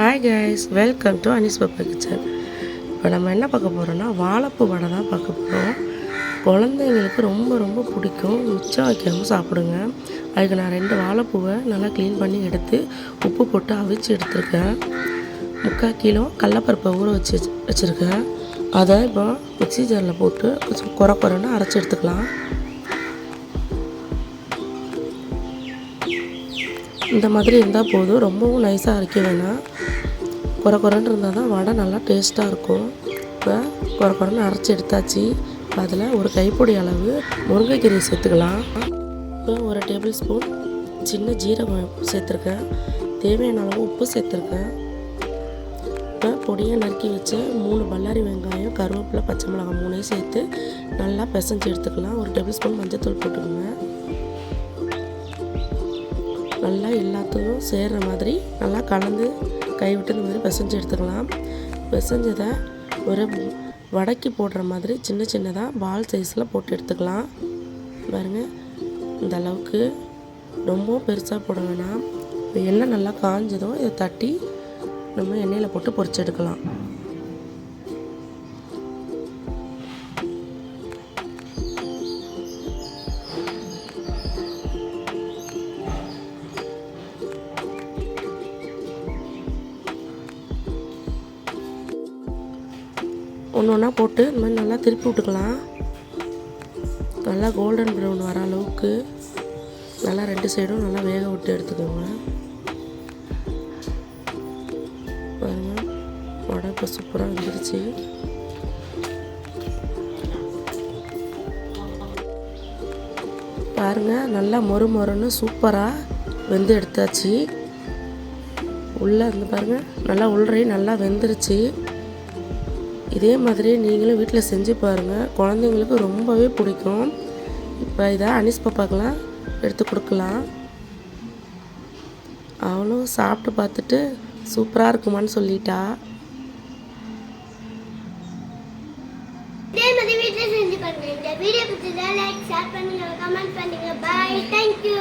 Hi guys welcome to Ani's Pappa kitchen இப்போ நம்ம என்ன பார்க்க போகிறோம்னா வாழைப்பூ வடை தான் பார்க்க போகிறோம் குழந்தைங்களுக்கு ரொம்ப ரொம்ப பிடிக்கும். மிச்சம் வைக்காமல் சாப்பிடுங்க. அதுக்கு நான் ரெண்டு வாழைப்பூவை நல்லா க்ளீன் பண்ணி எடுத்து உப்பு போட்டு அவிச்சு எடுத்திருக்கேன். முக்கால் கிலோ கடலப்பருப்பை ஊற வச்சு வச்சுருக்கேன். அதை இப்போ மிக்ஸி ஜாரில் போட்டு கொஞ்சம் குறை குறைன்னு அரைச்சி எடுத்துக்கலாம். இந்த மாதிரி இருந்தால் போதும். ரொம்பவும் நைஸாக அரைக்க வேணாம் குறை குறைன்னு இருந்தால் தான் வடை நல்லா டேஸ்ட்டாக இருக்கும். இப்போ குறை குறைன்னு அரைச்சி எடுத்தாச்சு. இப்போ அதில் ஒரு கைப்பொடி அளவு முருங்கைக்கீரை சேர்த்துக்கலாம். இப்போ ஒரு டேபிள் ஸ்பூன் சின்ன ஜீரகம் சேர்த்துருக்கேன். தேவையான அளவு உப்பு சேர்த்துருக்கேன். இப்போ பொடியை நறுக்கி வச்சு மூணு பல்லாரி வெங்காயம் கருவேப்பிலை பச்சை மிளகாய் மூணையும் சேர்த்து நல்லா பிசைஞ்சு எடுத்துக்கலாம். ஒரு டேபிள் ஸ்பூன் மஞ்சத்தூள் போட்டுக்கோங்க. நல்லா எல்லாத்தையும் சேர்கிற மாதிரி நல்லா கலந்து கைவிட்டு இந்த மாதிரி பிசைஞ்சு எடுத்துக்கலாம். பிசைஞ்சதை ஒரு வடைக்கு போடுற மாதிரி சின்ன சின்னதாக பால் சைஸில் போட்டு எடுத்துக்கலாம். பாருங்கள் இந்த அளவுக்கு. ரொம்பவும் பெருசாக போட வேணாம். எண்ணெய் நல்லா காஞ்சதும் இதை தட்டி நம்ம எண்ணெயில் போட்டு பொரிச்சு ஒன்று ஒன்றா போட்டு இந்த மாதிரி நல்லா திருப்பி விட்டுக்கலாம். நல்லா கோல்டன் ப்ரௌன் வர அளவுக்கு நல்லா ரெண்டு சைடும் நல்லா வேக விட்டு எடுத்துக்கோங்க. பாருங்க வடை இப்போ சூப்பராக வந்துருச்சு. பாருங்க நல்லா மொறு மொறுன்னு சூப்பராக வெந்து எடுத்தாச்சு. உள்ளே இருந்து பாருங்கள் நல்லா உள்றையும் நல்லா வெந்துருச்சு. இதே மாதிரி நீங்களும் வீட்டில் செஞ்சு பாருங்கள் குழந்தைங்களுக்கு ரொம்பவே பிடிக்கும். இப்போ இதை அனிஸ் பாப்பாக்கெலாம் எடுத்து கொடுக்கலாம். அவளும் சாப்பிட்டு பார்த்துட்டு சூப்பராக இருக்குமான்னு சொல்லிட்டா. வீடியோ பிடிச்சதா லைக் ஷேர் பண்ணுங்க கமெண்ட் பண்ணுங்க. Bye thank you